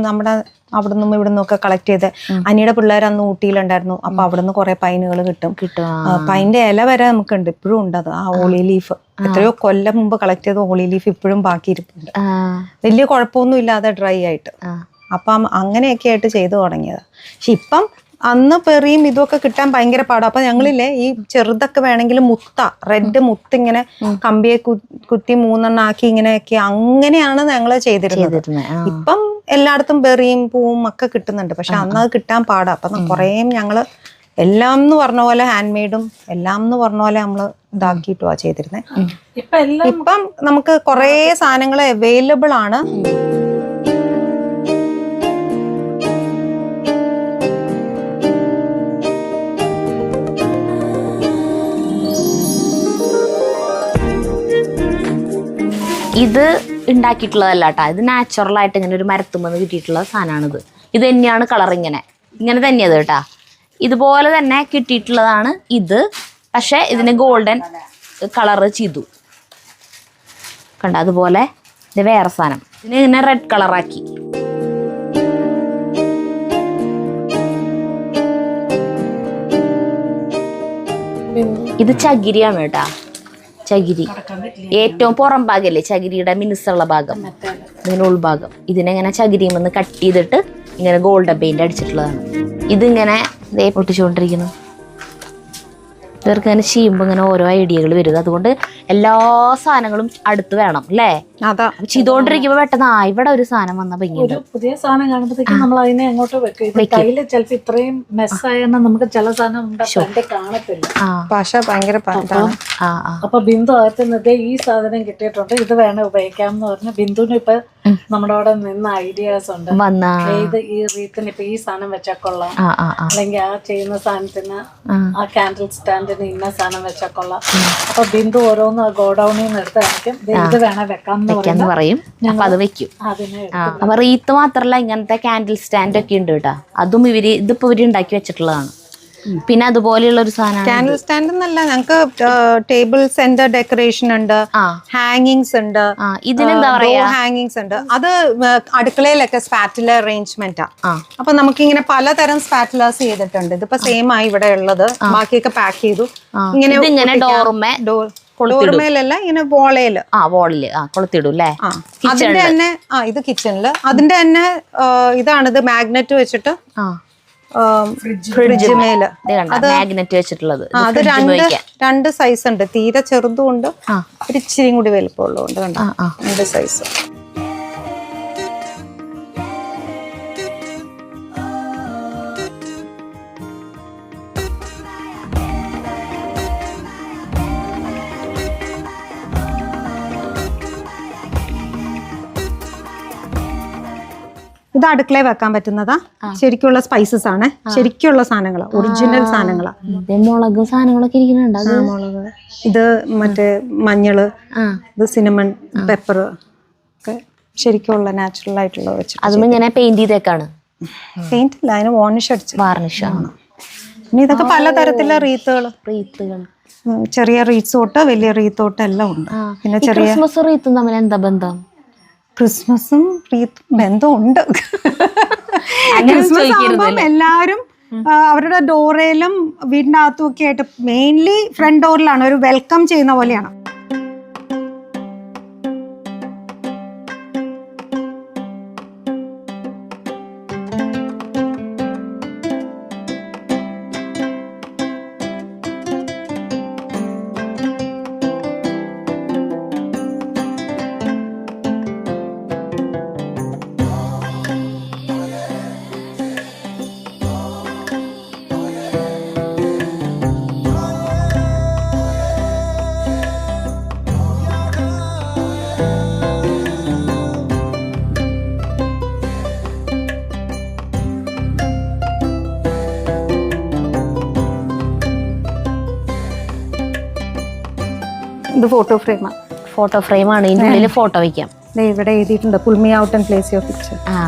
നമ്മുടെ അവിടെ നിന്നും ഇവിടെ നിന്നൊക്കെ കളക്ട് ചെയ്ത് അനിയുടെ പിള്ളേർ അന്ന് ഊട്ടിയിലുണ്ടായിരുന്നു. അപ്പൊ അവിടെ നിന്ന് കുറെ പൈനുകൾ കിട്ടും. പൈന്റെ ഇല വരെ നമുക്ക് ഉണ്ട് ഇപ്പോഴും ഉണ്ട് അത്. ആ ഓളി ലീഫ് എത്രയോ കൊല്ലം മുമ്പ് കളക്ട് ചെയ്ത ഓളി ലീഫ് ഇപ്പോഴും ബാക്കി ഇരിപ്പുണ്ട് വലിയ കുഴപ്പമൊന്നും ഇല്ലാതെ ഡ്രൈ ആയിട്ട്. അപ്പം അങ്ങനെയൊക്കെ ആയിട്ട് ചെയ്തു തുടങ്ങിയത്. പക്ഷെ ഇപ്പം അന്ന് പെറിയും ഇതൊക്കെ കിട്ടാൻ ഭയങ്കര പാടാണ് അപ്പൊ ഞങ്ങളില്ലേ ഈ ചെറുതൊക്കെ വേണമെങ്കിൽ മുത്ത റെഡ് മുത്ത് ഇങ്ങനെ കമ്പിയെ കുത്തി മൂന്നെണ്ണം ആക്കി ഇങ്ങനെയൊക്കെ അങ്ങനെയാണ് ഞങ്ങൾ ചെയ്തിരുന്നത്. ഇപ്പം എല്ലായിടത്തും ബെറിയും പൂവും ഒക്കെ കിട്ടുന്നുണ്ട്. പക്ഷെ അന്ന് അത് കിട്ടാൻ പാടാ. അപ്പൊ കുറേ ഞങ്ങൾ എല്ലാം എന്ന് പറഞ്ഞ പോലെ ഹാൻഡ് മെയ്ഡും എല്ലാം എന്ന് പറഞ്ഞ പോലെ നമ്മൾ ഇതാക്കിയിട്ടുവാ ചെയ്തിരുന്നത് ഇപ്പൊ എല്ലാം ഇപ്പം നമുക്ക് കുറേ സാധനങ്ങൾ അവൈലബിൾ ആണ്. ഇത് ഉണ്ടാക്കിയിട്ടുള്ളതല്ല കേട്ടോ ഇത് നാച്ചുറൽ ആയിട്ട് ഇങ്ങനെ ഒരു മരത്തുമെന്ന് കിട്ടിയിട്ടുള്ള സാധനമാണിത് ഇത് തന്നെയാണ് കളർ ഇങ്ങനെ. ഇങ്ങനെ തന്നെയത് കേട്ടാ. ഇതുപോലെ തന്നെ കിട്ടിയിട്ടുള്ളതാണ് ഇത്. പക്ഷേ ഇതിന് ഗോൾഡൻ കളറ് ചെയ്തു. കണ്ട? അതുപോലെ ഇത് വേറെ സാധനം. ഇതിന് ഇങ്ങനെ റെഡ് കളറാക്കി ഇത് ചകിരിയാണ് കേട്ടാ. ചകിരി. ഏറ്റവും പുറം ഭാഗമല്ലേ ചകിരിയുടെ മിനുസുള്ള ഭാഗം? ഇതിന്റെ ഉൾഭാഗം ഇതിനെങ്ങനെ ചകിരിമെന്ന് കട്ട് ചെയ്തിട്ട് ഇങ്ങനെ ഗോൾഡൻ പെയിന്റ് അടിച്ചിട്ടുള്ളതാണ്. ഇതിങ്ങനെ ദേ പൊട്ടിച്ചുകൊണ്ടിരിക്കുന്നു. ഇവർക്ക് ഇങ്ങനെ ചെയ്യുമ്പോൾ ഇങ്ങനെ ഓരോ ഐഡിയകൾ വരും. അതുകൊണ്ട് എല്ലാ സാധനങ്ങളും അടുത്ത് വേണം അല്ലേ? ചെയ്തോണ്ടിരിക്കുമ്പോ പെട്ടെന്ന് ആ ഇവിടെ ഒരു സാധനം വന്ന ഭംഗിയുണ്ട്. ഒരു പുതിയ സാധനം കാണുമ്പോഴത്തേക്കും നമ്മൾ അതിനെ അങ്ങോട്ട് വെക്കും. ഇത് കയ്യിൽ ചിലപ്പോ ഇത്രയും മെസ്സായെന്ന് നമുക്ക് ചില സാധനം കാണത്തില്ല. ഭാഷ ഭയങ്കര അപ്പൊ ബിന്ദു ഈ സാധനം കിട്ടിയിട്ടുണ്ട്. ഇത് വേണം ഉപയോഗിക്കാം എന്ന് പറഞ്ഞു. ബിന്ദുവിന് ഇപ്പൊ നമ്മുടെ അവിടെ നിന്ന് ഐഡിയാസ് ഉണ്ട്. ഏത് ഈ റീത്തിന് ഇപ്പൊ ഈ സാധനം വെച്ചാൽ കൊള്ളാം. അല്ലെങ്കിൽ ആ ചെയ്യുന്ന സാധനത്തിന് ആ. കാൻഡിൽ സ്റ്റാൻഡിന് ഇന്ന സാധനം വെച്ചാൽ കൊള്ളാം. അപ്പൊ ബിന്ദു ഓരോന്ന് ഗോഡൌണിൽ നിന്ന് എടുത്ത് കാണിക്കും. ദേ ഇത് വേണേ വെക്കാം എന്ന് വെക്കാന്ന് പറയും. അപ്പൊ അത് വെക്കും. അപ്പൊ റീത്ത് മാത്രല്ല ഇങ്ങനത്തെ കാൻഡിൽ സ്റ്റാൻഡ് ഒക്കെ ഉണ്ട് കേട്ടോ. അതും ഇവർ ഇതിപ്പോ ഇവർ ഉണ്ടാക്കി വെച്ചിട്ടുള്ളതാണ്. പിന്നെ അതുപോലെയുള്ള ഒരു സാധനം ക്യാൻഡിൽ സ്റ്റാൻഡ് എന്നല്ല ഞങ്ങൾക്ക് ടേബിൾ സെന്റർ ഡെക്കറേഷൻ ഉണ്ട് ഹാങ്ങിങ്സ് ഉണ്ട് ഇതിനെന്താ പറയാ? ഹാങ്ങിങ്സ് ഉണ്ട്. അത് അടുക്കളയിലൊക്കെ സ്പാറ്റില അറേഞ്ച്മെന്റ് അപ്പൊ നമുക്ക് ഇങ്ങനെ പലതരം സ്പാറ്റിലേഴ്സ് ചെയ്തിട്ടുണ്ട്. ഇതിപ്പോ സെയിം ആയി ഇവിടെ ഉള്ളത്. ബാക്കിയൊക്കെ പാക്ക് ചെയ്തു. ഇങ്ങനെ ഇങ്ങനെ ഡോർമേ ഡോർ ഡോർമേലല്ല ഇങ്ങനെ വോളയിൽ ആ വോളിൽ ആ കൊളുത്തിടും അല്ലേ? അതിന്റെ തന്നെ ആ ഇത് കിച്ചണിൽ അതിന്റെ തന്നെ ഇതാണിത് മാഗ്നറ്റ് വെച്ചിട്ട്. ഫ്രിഡ്ജ് മേൽ. മാഗ്നറ്റ് വെച്ചിട്ടുള്ളത്. അത് രണ്ട് രണ്ട് സൈസ് ഉണ്ട്. തീരെ ചെറുതും ഉണ്ട്. ഇച്ചിരിയും കൂടി വലിപ്പമുള്ളതുകൊണ്ട് രണ്ട് സൈസ് ഇത് അടുക്കളയിൽ വെക്കാൻ പറ്റുന്നതാ. ശരിക്കുള്ള സ്പൈസസ് ആണ്. ശരിക്കുള്ള സാധനങ്ങളാ. ഒറിജിനൽ സാധനങ്ങളാ. മുളകും സാധനങ്ങളൊക്കെ ഇരിക്കുന്നുണ്ട്. മുളക്. ഇത് മറ്റേ മഞ്ഞൾ ഇത് സിനമൺ പെപ്പർ ഒക്കെ ശരിക്കുള്ള നാച്ചുറൽ ആയിട്ടുള്ള വെച്ചിട്ട് അതും ഇങ്ങനെ പെയിന്റ് ചെയ്തേക്കാണ്. പെയിന്റ് അല്ല അതിന് വാർണിഷ് അടിച്ചു. വാർണിഷ് ആണ് പിന്നെ ഇതൊക്കെ പലതരത്തിലുള്ള റീത്തുകൾ റീത്തുകൾ ചെറിയ റീത്ത് തൊട്ട് വലിയ റീത്ത് തൊട്ട് എല്ലാം ഉണ്ട്. പിന്നെ ചെറിയ റീത്തും തമ്മിൽ എന്താ ബന്ധം? ക്രിസ്മസും ബന്ധമുണ്ട്. ക്രിസ്മസ് ആകുമ്പം എല്ലാവരും അവരുടെ ഡോറയിലും വീടിന്റെ അകത്തും ഒക്കെ ആയിട്ട് മെയിൻലി ഫ്രണ്ട് ഡോറിലാണ് ഒരു വെൽക്കം ചെയ്യുന്ന പോലെയാണ്. ഫോട്ടോ ഫ്രെയിമാണ് ഫോട്ടോ ഫ്രെയിമാണ് ഇതിന്റെ ഉള്ളിൽ ഫോട്ടോ വെക്കാം. ഇവിടെ എഴുതിയിട്ടുണ്ട്. Pull me out and place your picture ആ.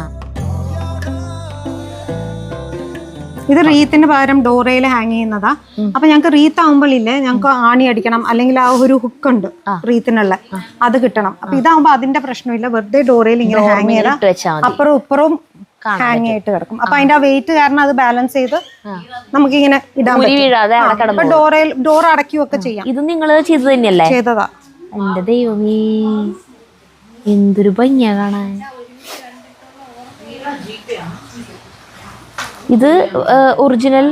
ഇത് റീത്തിന് പകരം ഡോറയിൽ ഹാങ് ചെയ്യുന്നതാ. അപ്പൊ ഞങ്ങൾക്ക് റീത്ത് ആവുമ്പോഴില്ലേ ഞങ്ങൾക്ക് ആണി അടിക്കണം. അല്ലെങ്കിൽ ആ ഒരു ഹുക്ക് ഉണ്ട് റീത്തിനുള്ള. അത് കിട്ടണം. അപ്പൊ ഇതാവുമ്പോ അതിന്റെ പ്രശ്നമില്ല. വെറുതെ ഡോറയിൽ ഇങ്ങനെ ഹാങ് ചെയ്താൽ അപ്പുറവും അപ്പുറം ഇപ്പുറവും ഹാങ് ആയിട്ട് കിടക്കും. അപ്പൊ അതിന്റെ ആ വെയിറ്റ് കാരണം അത് ബാലൻസ് ചെയ്ത് നമുക്ക് ഇങ്ങനെ ഇടാൻ വീഴാതെ ഡോറയിൽ ഡോർ അടയ്ക്കുകയൊക്കെ ചെയ്യാം. ഇത് നിങ്ങൾ ചെയ്തു തന്നെയല്ലേ? ചെയ്തതാ. എന്റെ ദൈവമേ. എന്തൊരു ഭംഗിയാ കാണാൻ. ഇത് ഒറിജിനൽ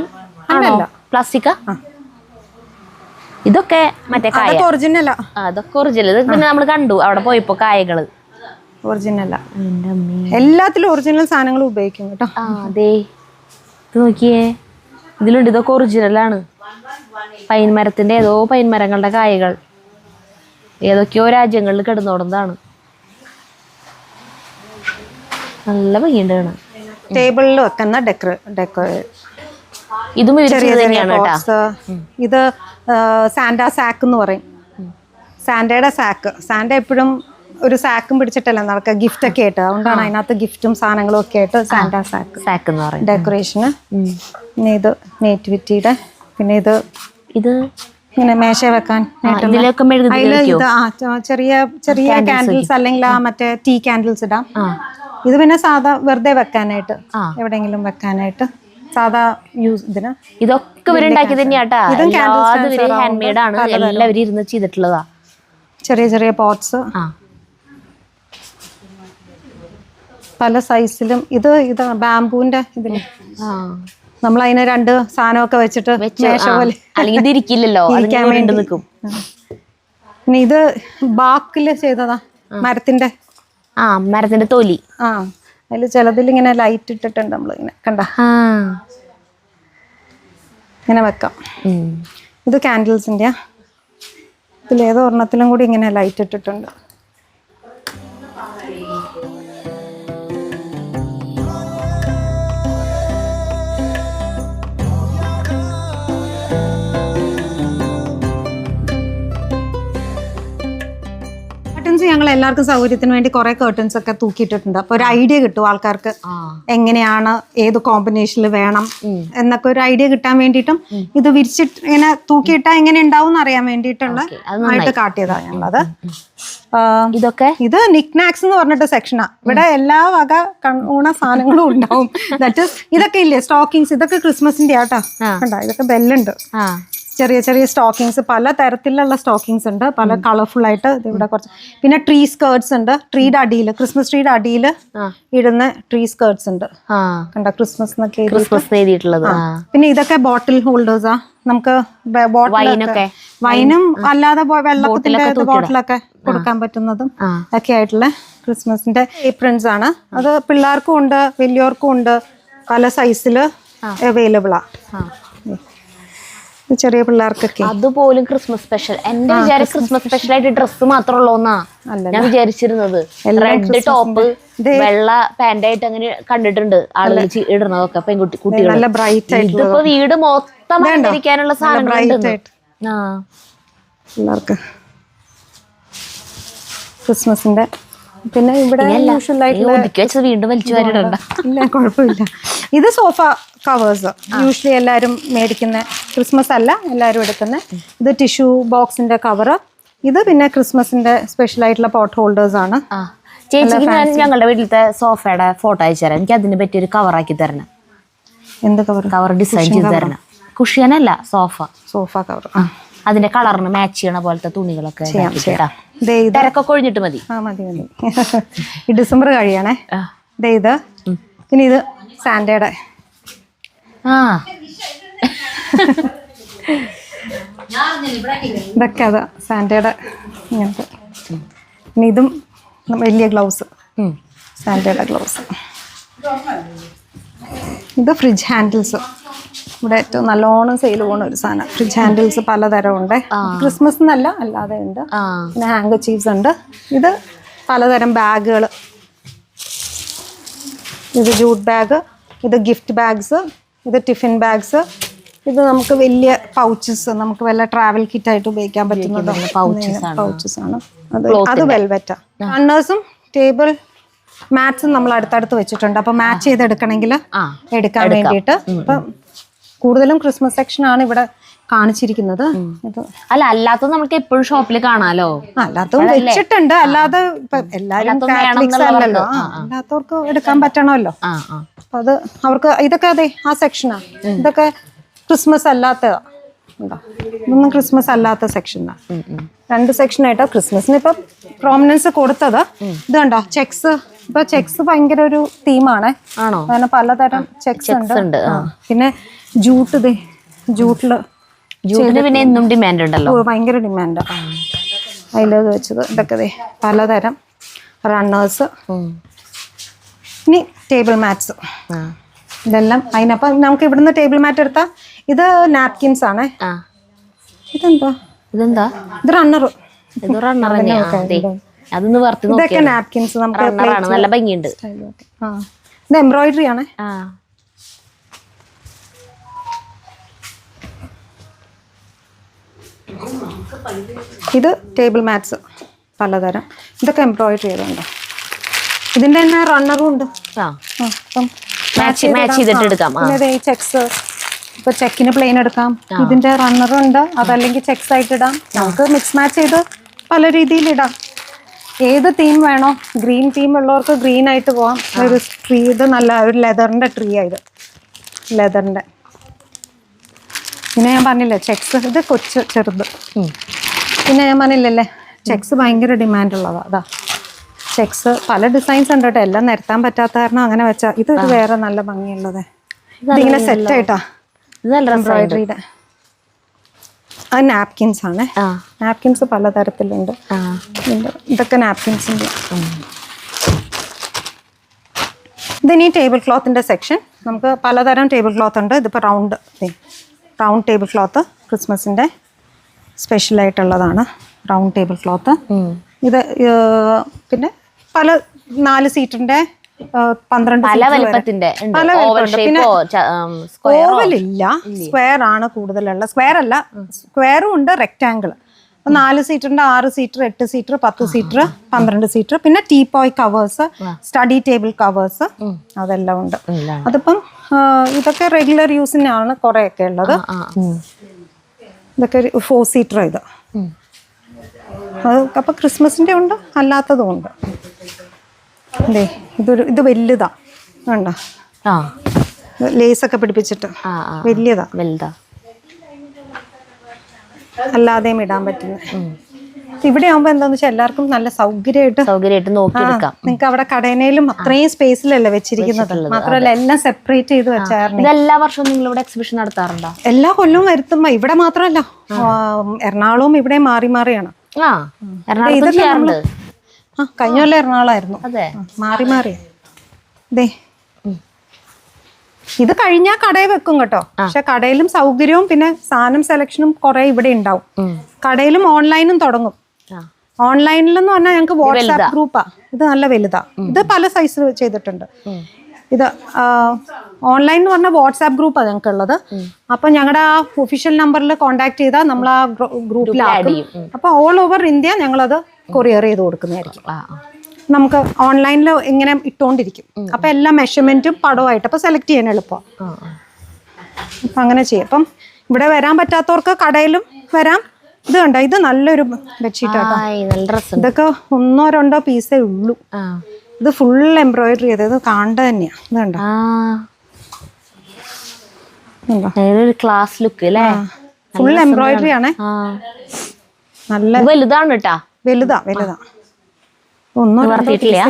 ആണോ? പ്ലാസ്റ്റിക്കാ ഇതൊക്കെ മറ്റേ കായ. ഒറിജിനലാ അതൊക്കെ ഒറിജിനൽ ഇത് പിന്നെ നമ്മൾ കണ്ടു. അവിടെ പോയപ്പോ കായകൾ. ഒറിജിനലാ എന്റെ എല്ലാത്തിലും ഒറിജിനൽ സാധനങ്ങൾ ഉപയോഗിക്കും കേട്ടോ. അതെ ഇത് നോക്കിയേ. ഇതിലുണ്ട് ഇതൊക്കെ ഒറിജിനലാണ് പൈൻ മരത്തിന്റെ ഏതോ പൈൻ മരങ്ങളുടെ കായകൾ. ഏതൊക്കെയോ രാജ്യങ്ങളിൽ കിടന്നോടുന്നതാണ് നല്ല ഭംഗിയുണ്ട് കാണാൻ. ടേബിളിൽ വെക്കുന്ന ഡെക്കറ ഡെക്കോ ഇതും ചെറിയ ഇത് സാൻഡ സാക്ക് എന്ന് പറയും. സാൻഡയുടെ സാക്ക് സാൻഡ എപ്പോഴും ഒരു സാക്കും പിടിച്ചിട്ടല്ല നടക്കുക. ഗിഫ്റ്റ് ഒക്കെ ആയിട്ട്. അതുകൊണ്ടാണ് അതിനകത്ത് ഗിഫ്റ്റും സാധനങ്ങളും ഒക്കെ ആയിട്ട് സാന്റാ സാക്ക് സാക്ക് എന്ന് പറയുന്നത്. ഡെക്കറേഷന് പിന്നെ ഇത് നേറ്റിവിറ്റിയുടെ പിന്നെ ഇത് ഇത്? ഇങ്ങനെ മേശ വെക്കാൻ ഇതിലൊക്കെ മെഴുകുതിരി ഇത് ആ ചെറിയ ചെറിയ കാൻഡിൽസ് അല്ലെങ്കിൽ ആ മറ്റേ ടീ കാൻഡിൽസ് ഇടാം. ഇത് പിന്നെ സാധാ വെറുതെ വെക്കാനായിട്ട് എവിടെങ്കിലും എവിടെയെങ്കിലും വെക്കാനായിട്ട്. സാധാ യൂസ് ഇതിന്. ഇതൊക്കെ ഇവരുണ്ടാക്കി തന്നെയാട്ടാ. ഇതും ഹാൻഡ് മെയ്ഡ് ആണ്? എല്ലാവരും ഇരുന്ന് ചെയ്തിട്ടുള്ളതാ. ചെറിയ ചെറിയ പോട്ട്സ് ആ പല സൈസിലും ഇത് ഇത് ബാംബൂന്റെ ഇതിൽ. നമ്മൾ അതിന് രണ്ട് സാധനമൊക്കെ വെച്ചിട്ട് അല്ലെങ്കിൽ ഇത് ഇരിക്കില്ലല്ലോ. ഇരിക്കാൻ വേണ്ടി. നിൽക്കും. ഇത് ബാക്കിൽ ചെയ്തതാ മരത്തിന്റെ. ആ മരത്തിന്റെ തൊലി. ആ. അതിൽ ചിലതിൽ ഇങ്ങനെ ലൈറ്റ് ഇട്ടിട്ടുണ്ട് നമ്മൾ ഇങ്ങനെ കണ്ട ഇങ്ങനെ വെക്കാം. ഇത് കാൻഡിൽസിന്റെ ഇതിലേതോ ഒരെണ്ണത്തിലും കൂടി ഇങ്ങനെ ലൈറ്റ് ഇട്ടിട്ടുണ്ട്. കർട്ടൻസ് ഞങ്ങൾ എല്ലാവർക്കും സൗകര്യത്തിന് വേണ്ടി കുറെ കർട്ടൻസ് ഒക്കെ തൂക്കിയിട്ടിട്ടുണ്ട്. അപ്പൊ ഒരു ഐഡിയ കിട്ടും ആൾക്കാർക്ക്. എങ്ങനെയാണ് ഏത് കോമ്പിനേഷനിൽ വേണം എന്നൊക്കെ ഒരു ഐഡിയ കിട്ടാൻ വേണ്ടിയിട്ടും ഇത് വിരിച്ചിട്ട് ഇങ്ങനെ തൂക്കിയിട്ടാ എങ്ങനെ ഉണ്ടാവും അറിയാൻ വേണ്ടിയിട്ടുള്ള ആയിട്ട് കാട്ടിയതാണ് ഞങ്ങളത്. ഇതൊക്കെ? ഇത് നിക്നാക്സ് എന്ന് പറഞ്ഞിട്ട് സെക്ഷനാ ഇവിടെ എല്ലാ വക കണ്ണൂണ സാധനങ്ങളും ഉണ്ടാവും. ദാറ്റ് ഇതൊക്കെ ഇല്ലേ? സ്റ്റോക്കിങ്സ് ഇതൊക്കെ ക്രിസ്മസിന്റെ ആട്ടാ ഇതൊക്കെ ബെല്ലുണ്ട് ചെറിയ ചെറിയ സ്റ്റോക്കിങ്സ് പല തരത്തിലുള്ള സ്റ്റോക്കിങ്സ് ഉണ്ട്. പല കളർഫുൾ ആയിട്ട് ഇവിടെ കുറച്ച്. പിന്നെ ട്രീ സ്കേർട്സ് ഉണ്ട്. ട്രീയുടെ അടിയിൽ ക്രിസ്മസ് ട്രീയുടെ അടിയിൽ ഇടുന്ന ട്രീ സ്കേർട്സ് ഉണ്ട്. കണ്ടോ? ക്രിസ്മസ് എന്നൊക്കെ ക്രിസ്മസ് എഴുതിയിട്ടുള്ളത്. പിന്നെ ഇതൊക്കെ ബോട്ടിൽ ഹോൾഡേഴ്സാ നമുക്ക് ബോട്ടിലൊക്കെ വൈനും അല്ലാതെ വെള്ളത്തിന്റെ ബോട്ടിലൊക്കെ കൊടുക്കാൻ പറ്റുന്നതും ഒക്കെ ആയിട്ടുള്ള ക്രിസ്മസിന്റെ ഏപ്രിൻസ് ആണ്. അത് പിള്ളേർക്കും ഉണ്ട് വലിയവർക്കും ഉണ്ട്. പല സൈസിൽ അവൈലബിൾ ആ. ചെറിയ പിള്ളേർക്കൊക്കെ. അതുപോലും ക്രിസ്മസ് സ്പെഷ്യൽ എന്റെ വിചാരം ക്രിസ്മസ് സ്പെഷ്യൽ ആയിട്ട് ഡ്രസ്സ് മാത്രമുള്ളൂന്നാ. ഞാൻ വിചാരിച്ചിരുന്നത്. റെഡ് ടോപ്പ് വെള്ള പാന്റ് ആയിട്ട് അങ്ങനെ കണ്ടിട്ടുണ്ട് ആളുകൾ ഇടുന്നതൊക്കെ പെൺകുട്ടി കുട്ടികൾ നല്ല ബ്രൈറ്റ് ആയിട്ട് ഇതിപ്പോ വീട് മൊത്തം അലങ്കരിക്കാനുള്ള സാധനം. പിള്ളേർക്ക്. ക്രിസ്മസിന്റെ പിന്നെ ഇവിടെ വീണ്ടും വലിച്ചു വരണ്ട ഇല്ല കുഴപ്പമില്ല. ഇത് സോഫ കവേഴ്സ് യൂഷ്വലി എല്ലാവരും മേടിക്കുന്ന ക്രിസ്മസ് അല്ല എല്ലാവരും എടുക്കുന്ന ഇത് ടിഷ്യൂ ബോക്സിന്റെ കവറ് ഇത് പിന്നെ ക്രിസ്മസിന്റെ സ്പെഷ്യൽ ആയിട്ടുള്ള പോട്ട് ഹോൾഡേഴ്സ് ആണ്. ചേച്ചി ചേച്ചിക്ക് ഞാൻ ഞങ്ങളുടെ വീട്ടിലത്തെ സോഫയുടെ ഫോട്ടോ അയച്ചു തരാം. എനിക്ക് അതിനെ പറ്റി ഒരു കവറാക്കി തരണം. എന്ത് കവർ കവർ ഡിസൈൻ ചെയ്ത് തരണം. കുഷ്യനല്ല സോഫ സോഫ കവർ അതിന്റെ കളറിന് മാച്ച് ചെയ്യണ പോലത്തെ തുണികളൊക്കെ തിരക്കൊക്കെ ഒഴിഞ്ഞിട്ട് മതി. ആ മതി മതി. ഈ ഡിസംബർ കഴിയണേ. ഇത്. പിന്നെ ഇത് സാൻഡയുടെ ആ. ഇതൊക്കെ അതാ സാൻഡയുടെ ഇങ്ങനത്തെ. പിന്നെ ഇതും വലിയ ഗ്ലൗസ്. സാൻഡയുടെ ഗ്ലൗസ്. ഇത് ഫ്രിഡ്ജ് ഹാൻഡിൽസ്. ഇവിടെ ഏറ്റവും നല്ലോണം സെയിൽ പോകുന്ന ഒരു സാധനം. ഫ്രിഡ്ജ് ഹാൻഡിൽസ് പലതരം ഉണ്ട് ക്രിസ്മസ് എന്നല്ല അല്ലാതെ ഉണ്ട്. പിന്നെ ഹാങ്കർ ചീവ്സ് ഉണ്ട്. ഇത് പലതരം ബാഗുകൾ ഇത് ജൂട്ട് ബാഗ് ഇത് ഗിഫ്റ്റ് ബാഗ്സ് ഇത് ടിഫിൻ ബാഗ്സ്. ഇത് നമുക്ക് വലിയ പൗച്ചസ് നമുക്ക് വല്ല ട്രാവൽ കിറ്റ് ആയിട്ട് ഉപയോഗിക്കാൻ പറ്റുന്ന പൗച്ചസ് ആണ്. അത് വെൽവെറ്റ കണ്ണേഴ്സും ടേബിൾ മാറ്റ്സും നമ്മൾ അടുത്തടുത്ത് വെച്ചിട്ടുണ്ട്. അപ്പൊ മാച്ച് ചെയ്തെടുക്കണമെങ്കിൽ എടുക്കാൻ വേണ്ടിയിട്ട്. ഇപ്പൊ കൂടുതലും ക്രിസ്മസ് സെക്ഷൻ ആണ് ഇവിടെ കാണിച്ചിരിക്കുന്നത്. ഇത് അല്ല അല്ലാത്തത് നമുക്ക് എപ്പോഴും ഷോപ്പിൽ കാണാലോ? അല്ലാത്തതും വെച്ചിട്ടുണ്ട്. അല്ലാതെ ഇപ്പൊ എല്ലാരും അല്ലാത്തതും കാത്തലിക്സ് വേണം അല്ലല്ലോ. ആ, അല്ലാത്തവർക്ക് എടുക്കാൻ പറ്റണമല്ലോ. ആ ആ. അപ്പൊ അത് അവർക്ക് ഇതൊക്കെ അതെ ആ സെക്ഷനാ ഇതൊക്കെ ക്രിസ്മസ് അല്ലാത്ത ഉണ്ടോ? ഇതൊന്നും ക്രിസ്മസ് അല്ലാത്ത സെക്ഷനാ. രണ്ട് സെക്ഷൻ ആയിട്ടാ ക്രിസ്മസിന് ഇപ്പൊ പ്രോമിനൻസ് കൊടുത്തത്. ഇത് കണ്ടോ? ചെക്സ് ഇപ്പൊ ചെക്സ് ഭയങ്കര ഒരു തീമാണ് ആണോ. അങ്ങനെ പലതരം ചെക്സ് ഉണ്ട്. ഉണ്ട് ആ. പിന്നെ ജൂട്ട് ദേ ജൂട്ടിൽ ജൂട്ടിന് പിന്നെ എന്നും ഡിമാൻഡ് ഉണ്ടല്ലോ. ഭയങ്കര ഡിമാൻഡ് അതിലത് വെച്ചത്. ഇതൊക്കെ പലതരം റണ്ണേഴ്സ് ഇനി ടേബിൾ മാറ്റ്സ് ഇതെല്ലാം അതിനപ്പം നമുക്ക് ഇവിടുന്ന് ടേബിൾ മാറ്റ് എടുത്താൽ ഇത് നാപ്കിൻസ് ആണേ. ഇതെന്താ? ഇതെന്താ? ഇത് റണ്ണർ ഇത് റണ്ണർ തന്നെയാ. അതൊന്ന് വറുത്ത് ഇതൊക്കെ നാപ്കിൻസ് നമുക്ക് നല്ല ഭംഗിയുണ്ട്. ആ. ഇത് എംബ്രോയിഡറി ആണ്. ഇത് ടേബിൾ മാറ്റ്സ് പലതരം. ഇതൊക്കെ എംബ്രോയിഡറി ചെയ്തുണ്ട്. ഇതിന്റെ തന്നെ റണ്ണറും ഉണ്ട്. ഈ ചെക്സ് ഇപ്പൊ ചെക്കിന് പ്ലെയിൻ എടുക്കാം. ഇതിന്റെ റണ്ണറും ഉണ്ട്. അതല്ലെങ്കിൽ ചെക്സ് ആയിട്ട് ഇടാം. നമുക്ക് മിക്സ് മാച്ച് ചെയ്ത് പല രീതിയിൽ ഇടാം. ഏത് തീം വേണോ ഗ്രീൻ തീം ഉള്ളവർക്ക് ഗ്രീൻ ആയിട്ട് പോവാം. ഒരു ട്രീ ഇത് നല്ല ഒരു ലെതറിന്റെ ട്രീ ആയത് ലെതറിന്റെ പിന്നെ ഞാൻ പറഞ്ഞില്ലേ ചെക്സ് ഇത് കൊച്ചു ചെറുത്. പിന്നെ ഞാൻ പറഞ്ഞില്ലല്ലേ ചെക്സ് ഭയങ്കര ഡിമാൻഡ് ഉള്ളതാ. അതാ ചെക്സ് പല ഡിസൈൻസ് ഉണ്ട് കേട്ടോ. എല്ലാം നിരത്താൻ പറ്റാത്ത കാരണം അങ്ങനെ വെച്ചാ. ഇത് വേറെ നല്ല ഭംഗിയുള്ളത്. ഇതിങ്ങനെ സെറ്റ് ആയിട്ടാ. എംബ്രോയിഡറിയുടെ അത് നാപ്കിൻസ് ആണ്. നാപ്കിൻസ് പലതരത്തിലുണ്ട്. ഇതൊക്കെ നാപ്കിൻസിന്റെ ഇതിനി ടേബിൾ ക്ലോത്തിന്റെ സെക്ഷൻ നമുക്ക് പലതരം ടേബിൾ ക്ലോത്ത് ഉണ്ട്. ഇതിപ്പോൾ റൗണ്ട് റൗണ്ട് ടേബിൾ ക്ലോത്ത് ക്രിസ്മസിന്റെ സ്പെഷ്യലായിട്ടുള്ളതാണ് റൗണ്ട് ടേബിൾ ക്ലോത്ത്. ഇത് പിന്നെ പല നാല് സീറ്റിന്റെ പന്ത്രണ്ട് പല വലിപ്പത്തിന്റെ പല പിന്നെ സ്ക്വയർ ആണ് കൂടുതലുള്ള. സ്ക്വയർ അല്ല. സ്ക്വയറും ഉണ്ട്. റെക്റ്റാങ്കിൾ നാല് സീറ്റർ ഉണ്ട് ആറ് സീറ്റർ എട്ട് സീറ്റർ പത്ത് സീറ്റർ പന്ത്രണ്ട് സീറ്റർ. പിന്നെ ടീ പോയ് കവേഴ്സ് സ്റ്റഡി ടേബിൾ കവേഴ്സ് അതെല്ലാം ഉണ്ട്. അതിപ്പം ഇതൊക്കെ റെഗുലർ യൂസിനാണ് കുറേയൊക്കെ ഉള്ളത്. ഇതൊക്കെ ഫോർ സീറ്റർ ഇത്. അത് അപ്പൊ ക്രിസ്മസിന്റെ ഉണ്ട് അല്ലാത്തതും ഉണ്ട്. അതെ ഇതൊരു ഇത് വലുതാ. വേണ്ട ലേസൊക്കെ പിടിപ്പിച്ചിട്ട്. വലിയതാ. വലുതാ. അല്ലാതെയും ഇടാൻ പറ്റുന്നത് ഇവിടെ ആവുമ്പോ എന്താന്ന് വെച്ചാൽ എല്ലാവർക്കും നല്ല സൗകര്യമായിട്ട് സൗകര്യമായിട്ട് നോക്കിയെടുക്കാം. നിങ്ങൾക്ക് അവിടെ കടയിലും അത്രയും സ്പേസിലല്ലേ വെച്ചിരിക്കുന്നത്. മാത്രമല്ല എല്ലാം സെപ്പറേറ്റ് ചെയ്ത് വെച്ചായിരുന്നു. എല്ലാ വർഷവും നിങ്ങൾ ഇവിടെ എക്സിബിഷൻ നടത്താറുണ്ടോ? എല്ലാ കൊല്ലവും വരുത്തുമ്പോ ഇവിടെ മാത്രമല്ല എറണാകുളവും ഇവിടെ മാറി മാറിയാണ്. കഴിഞ്ഞ കൊല്ലം എറണാകുളമായിരുന്നു. മാറി മാറി. ദേ ഇത് കഴിഞ്ഞാൽ കടയിൽ വെക്കും കേട്ടോ. പക്ഷെ കടയിലും സൗകര്യവും പിന്നെ സാധനം സെലക്ഷനും കുറെ ഇവിടെ ഉണ്ടാവും. കടയിലും ഓൺലൈനും തുടങ്ങും. ഓൺലൈനിലെന്ന് പറഞ്ഞാൽ ഞങ്ങൾക്ക് വാട്സാപ്പ് ഗ്രൂപ്പാ ഇത് നല്ല വലുതാ. ഇത് പല സൈസ് ചെയ്തിട്ടുണ്ട്. ഇത് ഓൺലൈൻ എന്ന് പറഞ്ഞാൽ വാട്സാപ്പ് ഗ്രൂപ്പാണ് ഞങ്ങൾക്ക് ഉള്ളത് അപ്പൊ ഞങ്ങളുടെ ആ ഒഫീഷ്യൽ നമ്പറിൽ കോൺടാക്ട് ചെയ്താൽ നമ്മൾ ആ ഗ്രൂപ്പിൽ ആഡ് ചെയ്യും. അപ്പൊ ഓൾ ഓവർ ഇന്ത്യ ഞങ്ങളത് കൊറിയർ ചെയ്ത് കൊടുക്കുന്നതായിരിക്കും. നമുക്ക് ഓൺലൈനിൽ ഇങ്ങനെ ഇട്ടുകൊണ്ടിരിക്കും അപ്പൊ എല്ലാ മെഷർമെന്റും പടമായിട്ട് അപ്പോൾ സെലക്ട് ചെയ്യാൻ എളുപ്പമാണ് ആ. അങ്ങനെ ചെയ്യാം. അപ്പം ഇവിടെ വരാൻ പറ്റാത്തവർക്ക് കടയിലും വരാം. ഇത് കണ്ടോ? ഇത് നല്ലൊരു ബെഡ്ഷീറ്റാട്ടോ ഇതൊക്കെ ഒന്നോ രണ്ടോ പീസേ ഉള്ളൂ. ഇത് ഫുൾ എംബ്രോയിഡറി ചെയ്തത് കാണ്ട തന്നെയാ. ഇത് കണ്ടോ? ക്ലാസ് ലുക്ക് അല്ലേ? ഫുൾ എംബ്രോയിഡറി ആണേ. നല്ല വലുതാണ് കേട്ടാ. വലുതാ വലുതാ. ഒന്നോ വർത്തിയിട്ടില്ല.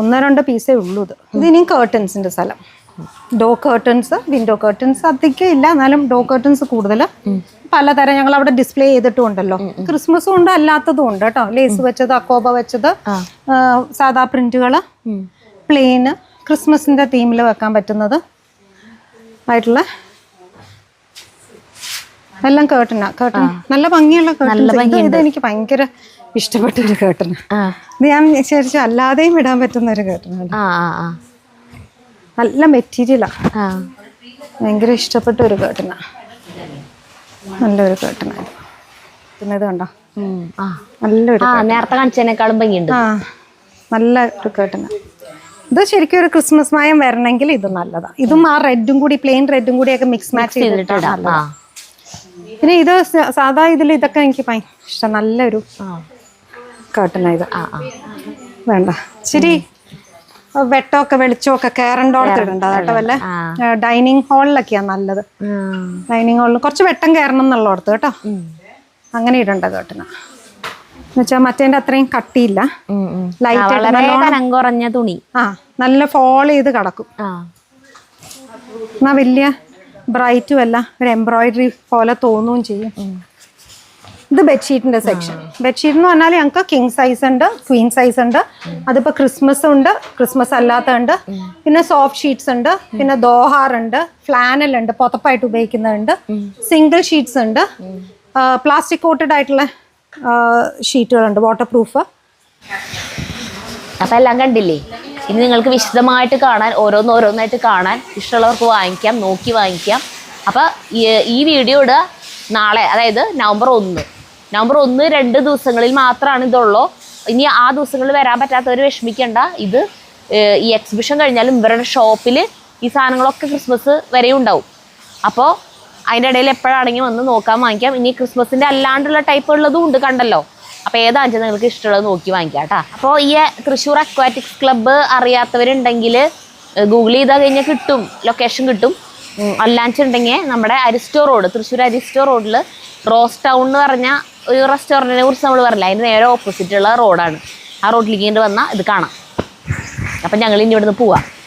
ഒന്നോ രണ്ടോ പീസേ ഉള്ളൂ ഇത്. ഇത് ഇനിയും കേർട്ടൻസിന്റെ സ്ഥലം. ഡോ കേർട്ടൻസ് വിൻഡോ കേർട്ടൻസ് അധികം ഇല്ല. എന്നാലും ഡോ കേർട്ടൻസ് കൂടുതൽ പലതരം ഞങ്ങൾ അവിടെ ഡിസ്പ്ലേ ചെയ്തിട്ടും ഉണ്ടല്ലോ ക്രിസ്മസും ഉണ്ട് അല്ലാത്തതും ഉണ്ട് കേട്ടോ. ലേസ് വെച്ചത് അക്കോബ വെച്ചത് സാധാ പ്രിന്റുകൾ പ്ലെയിന് ക്രിസ്മസിന്റെ തീമിൽ വെക്കാൻ പറ്റുന്നത് ആയിട്ടുള്ള എല്ലാം കേട്ടനാ കേട്ടൻ നല്ല ഭംഗിയുള്ള കേട്ടൻ ഇത് എനിക്ക് ഭയങ്കര ഇഷ്ടപ്പെട്ട ഒരു കേട്ടന ഇത് ഞാൻ വിചാരിച്ചു അല്ലാതെയും ഇടാൻ പറ്റുന്ന ഒരു കേട്ടനാണ് നല്ല മെറ്റീരിയലാ ആ. ഭയങ്കര ഇഷ്ടപ്പെട്ട ഒരു കേട്ടന നല്ലൊരു കേട്ടനായിരുന്നു പിന്നെ ഇത് കണ്ടോ? നല്ലൊരു നേരത്തെ കാണിച്ചതിനേക്കാളും ഭംഗിയുണ്ട്. ആ നല്ല ഒരു കേട്ടന ഇത് ശരിക്കും ഒരു ക്രിസ്മസ് മായം വരണമെങ്കിൽ ഇത് നല്ലതാണ് ഇതും ആ റെഡും കൂടി പ്ലെയിൻ റെഡും കൂടി ഒക്കെ മിക്സ് മാച്ച് ചെയ്തിട്ടാണ് പിന്നെ ഇത് സാധാ ഇതിൽ ഇതൊക്കെ എനിക്ക് ഭയങ്കര ഇഷ്ടം. നല്ലൊരു ഇത് ആ ആ. വേണ്ട. ശരി. വെട്ടമൊക്കെ വെളിച്ചമൊക്കെ കയറണ്ടോടത്ത് ഇടണ്ട. കേട്ടോ വല്ല ഡൈനിങ് ഹാളിലൊക്കെയാ നല്ലത്. ഡൈനിങ് ഹാളിൽ കുറച്ച് വെട്ടം കയറണം എന്നുള്ളടത്ത് കേട്ടോ. അങ്ങനെ ഇടണ്ട കേട്ടന എന്നുവെച്ചാൽ മറ്റേന്റെ അത്രയും കട്ടിയില്ല. ലൈറ്റ് കുറഞ്ഞ തുണി. ആ നല്ല ഫോൾ ചെയ്ത് കിടക്കും. എന്നാ വലിയ ബ്രൈറ്റും അല്ല ഒരു എംബ്രോയിഡറി പോലെ തോന്നുകയും ചെയ്യും. ഇത് ബെഡ്ഷീറ്റിന്റെ സെക്ഷൻ ബെഡ്ഷീറ്റ് എന്ന് പറഞ്ഞാൽ ഞങ്ങൾക്ക് കിങ് സൈസ് ഉണ്ട് ക്വീൻ സൈസ് ഉണ്ട്. അതിപ്പോ ക്രിസ്മസ് ഉണ്ട് ക്രിസ്മസ് അല്ലാത്ത ഉണ്ട് പിന്നെ സോഫ്റ്റ് ഷീറ്റ്സ് ഉണ്ട് പിന്നെ ദോഹാർ ഉണ്ട് ഫ്ലാനൽ ഉണ്ട് പുതപ്പായിട്ട് ഉപയോഗിക്കുന്നുണ്ട് സിംഗിൾ ഷീറ്റ്സ് ഉണ്ട്. പ്ലാസ്റ്റിക് കോട്ടഡ് ആയിട്ടുള്ള ഷീറ്റുകളുണ്ട് വാട്ടർ പ്രൂഫ് അപ്പൊ എല്ലാം കണ്ടില്ലേ? ഇനി നിങ്ങൾക്ക് വിശദമായിട്ട് കാണാൻ ഓരോന്ന് ഓരോന്നായിട്ട് കാണാൻ ഇഷ്ടമുള്ളവർക്ക് വാങ്ങിക്കാം നോക്കി വാങ്ങിക്കാം. അപ്പൊ ഈ- ഈ വീഡിയോ ഇടുക നാളെ അതായത് നവംബർ ഒന്ന്. നവംബർ ഒന്ന് രണ്ട് ദിവസങ്ങളിൽ മാത്രമാണ് ഇതുള്ളൂ. ഇനി ആ ദിവസങ്ങളിൽ വരാൻ പറ്റാത്തവർ വിഷമിക്കേണ്ട. ഇത് ഈ എക്സിബിഷൻ കഴിഞ്ഞാലും ഇവരുടെ ഷോപ്പിൽ ഈ സാധനങ്ങളൊക്കെ ക്രിസ്മസ് വരെയും ഉണ്ടാവും. അപ്പോൾ അതിന്റെ ഇടയിൽ എപ്പോഴാണെങ്കിലും വന്ന് നോക്കാൻ വാങ്ങിക്കാം. ഇനി ക്രിസ്മസിന്റെ അല്ലാണ്ടുള്ള ടൈപ്പ് ഉള്ളതും ഉണ്ട് കണ്ടല്ലോ. അപ്പോൾ ഏതാണെന്ന് വെച്ചാൽ നിങ്ങൾക്ക് ഇഷ്ടമുള്ളത് നോക്കി വാങ്ങിക്കാം കേട്ടോ. അപ്പോൾ ഈ തൃശ്ശൂർ അക്വാറ്റിക്സ് ക്ലബ്ബ് അറിയാത്തവരുണ്ടെങ്കിൽ ഗൂഗിൾ ചെയ്താൽ കഴിഞ്ഞാൽ കിട്ടും. ലൊക്കേഷൻ കിട്ടും. ഉം, അല്ലാന്നുണ്ടെങ്കിൽ നമ്മുടെ അരിസ്റ്റോ റോഡ് തൃശ്ശൂർ അരിസ്റ്റോ റോഡിൽ റോസ് ടൗൺ എന്ന് പറഞ്ഞ ഒരു റെസ്റ്റോറന്റിനെ കുറിച്ച് നമ്മൾ പറഞ്ഞില്ല? അതിന്റെ നേരെ ഓപ്പോസിറ്റ് ഉള്ള റോഡാണ് ആ റോഡിലേക്ക് വന്നാൽ ഇത് കാണാം. അപ്പം ഞങ്ങൾ ഇനി ഇവിടുന്ന് പോവാം.